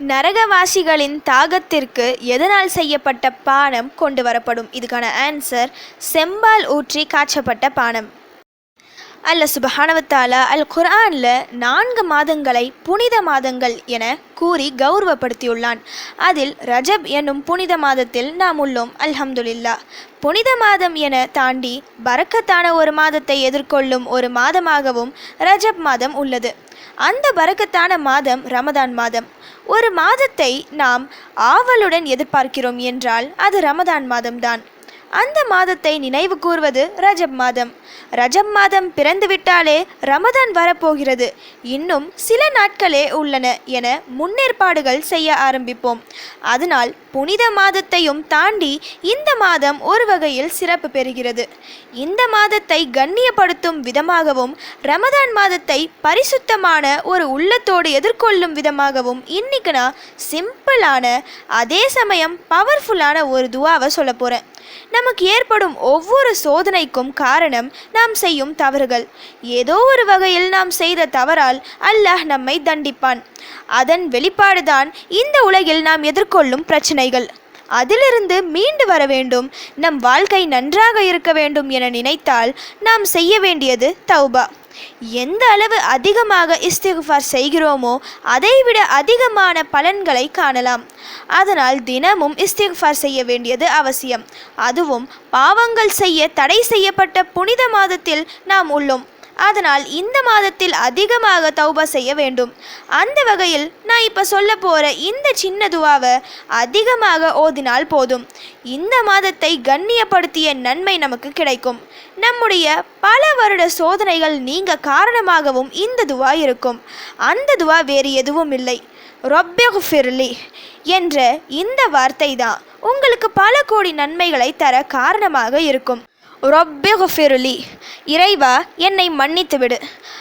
நரகவாசிகளின் தாகத்திற்கு எதனால் செய்யப்பட்ட பானம் கொண்டு வரப்படும்? இதுக்கான ஆன்சர் செம்பால் ஊற்றி காய்ச்சப்பட்ட பானம். அல்ல சுபஹானவத்தாலா அல் குர்ஆனில் நான்கு மாதங்களை புனித மாதங்கள் என கூறி கௌரவப்படுத்தியுள்ளான். அதில் ரஜப் என்னும் புனித மாதத்தில் நாம் உள்ளோம். அல்ஹம்துலில்லா புனித மாதம் என தாண்டி பறக்கத்தான ஒரு மாதத்தை எதிர்கொள்ளும் ஒரு மாதமாகவும் ரஜப் மாதம் உள்ளது. அந்த பறக்கத்தான மாதம் ரமதான் மாதம். ஒரு மாதத்தை நாம் ஆவலுடன் எதிர்பார்க்கிறோம் என்றால் அது ரமதான் மாதம்தான். அந்த மாதத்தை நினைவு கூர்வது ரஜப் மாதம். ரஜப் மாதம் பிறந்துவிட்டாலே ரமதான் வரப்போகிறது. இன்னும் சில நாட்களே உள்ளன என முன்னேற்பாடுகள் செய்ய ஆரம்பிப்போம். அதனால் புனித மாதத்தையும் தாண்டி இந்த மாதம் ஒரு வகையில் சிறப்பு பெறுகிறது. இந்த மாதத்தை கண்ணியப்படுத்தும் விதமாகவும் ரமதான் மாதத்தை பரிசுத்தமான ஒரு உள்ளத்தோடு எதிர்கொள்ளும் விதமாகவும் இன்னைக்கு நான் சிம்பிளான அதே சமயம் பவர்ஃபுல்லான ஒரு துவாவை சொல்ல போகிறேன் நமக்கு ஏற்படும் ஒவ்வொரு சோதனைக்கும் காரணம் நாம் செய்யும் தவறுகள். ஏதோ ஒரு வகையில் நாம் செய்த தவறால் அல்லாஹ் நம்மை தண்டிப்பான். அதன் வெளிப்பாடுதான் இந்த உலகில் நாம் எதிர்கொள்ளும் பிரச்சனைகள். அதிலிருந்து மீண்டு வர வேண்டும். நம் வாழ்க்கை நன்றாக இருக்க வேண்டும் என நினைத்தால் நாம் செய்ய வேண்டியது தௌபா. எந்த அளவு அதிகமாக இஸ்திகுஃபார் செய்கிறோமோ அதைவிட அதிகமான பலன்களை காணலாம். அதனால் தினமும் இஸ்திகுஃபார் செய்ய வேண்டியது அவசியம். அதுவும் பாவங்கள் செய்ய தடை செய்யப்பட்ட புனித மாதத்தில் நாம் உள்ளோம். அதனால் இந்த மாதத்தில் அதிகமாக தௌபா செய்ய வேண்டும். அந்த வகையில் நான் இப்போ சொல்ல போகிற இந்த சின்ன துவாவை அதிகமாக ஓதினால் போதும். இந்த மாதத்தை கண்ணியப்படுத்திய நன்மை நமக்கு கிடைக்கும். நம்முடைய பல வருட சோதனைகள் நீங்க காரணமாகவும் இந்த துவா இருக்கும். அந்த துவா வேறு எதுவும் இல்லை. ரொப்பெஃபிர்லி என்ற இந்த வார்த்தை தான் உங்களுக்கு பல கோடி நன்மைகளை தர காரணமாக இருக்கும். ரொப்பெஃபிருலி இறைவா என்னை மன்னித்து விடு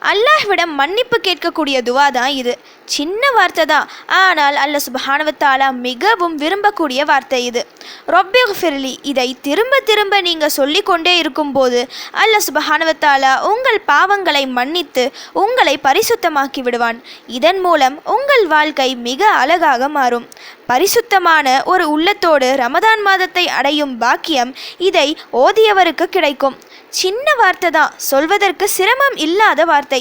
அல்லாஹ்விடம் மன்னிப்பு கேட்கக்கூடிய துவா தான் இது. சின்ன வார்த்தை தான். ஆனால் அல்ல சுபஹானவத்தாலா மிகவும் விரும்பக்கூடிய வார்த்தை இது. ரொப்பெஃபிர்லி இதை திரும்ப திரும்ப நீங்கள் சொல்லிக்கொண்டே இருக்கும்போது அல்ல சுபஹானவத்தாலா உங்கள் பாவங்களை மன்னித்து உங்களை பரிசுத்தமாக்கி விடுவான். இதன் மூலம் உங்கள் வாழ்க்கை மிக அழகாக மாறும். பரிசுத்தமான ஒரு உள்ளத்தோடு ரமதான் மாதத்தை அடையும் பாக்கியம் இதை ஓதியவருக்கு கிடைக்கும். சின்ன வார்த்தை தான். சொல்வதற்கு சிரமம் இல்லாத வார்த்தை.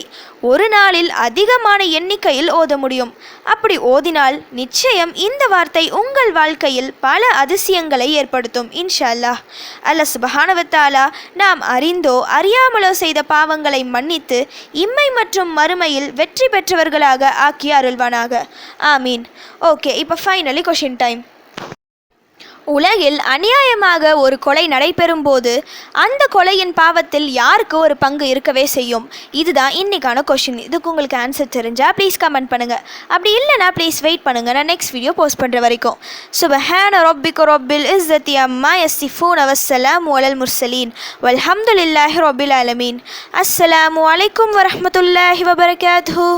ஒரு நாளில் அதிகமான எண்ணிக்கையில் ஓத முடியும். அப்படி ஓதினால் நிச்சயம் இந்த வார்த்தை உங்கள் வாழ்க்கையில் பல அதிசயங்களை ஏற்படுத்தும் இன்ஷா அல்லாஹ் அல்ல சுபஹானவத்தாலா நாம் அறிந்தோ அறியாமலோ செய்த பாவங்களை மன்னித்து இம்மை மற்றும் மறுமையில் வெற்றி பெற்றவர்களாக ஆக்கி அருள்வானாக. ஆமீன். ஓகே இப்போ ஃபைனலி கொஷின் டைம் உலகில் அநியாயமாக ஒரு கொலை நடைபெறும் போது அந்த கொலையின் பாவத்தில் யாருக்கு ஒரு பங்கு இருக்கவே செய்யும்? இதுதான் இன்னைக்கான கொஷின் இதுக்கு உங்களுக்கு ஆன்சர் தெரிஞ்சால் ப்ளீஸ் கமெண்ட் பண்ணுங்க. அப்படி இல்லைனா ப்ளீஸ் வெயிட் பண்ணுங்கள் நான் நெக்ஸ்ட் வீடியோ போஸ்ட் பண்ணுற வரைக்கும். சுபஹான ரொபில் இஸ் தி அம்மா எஸ் யஸ்ஸிஃபூன் அவசலாம் ஒலல் முர்சலீன் வல்ஹம்துலில்லாஹி ரொபில் அலமீன் அஸ்ஸலாமு அலைக்கும் வரமத்துல்லாஹி வபரகாத்துஹு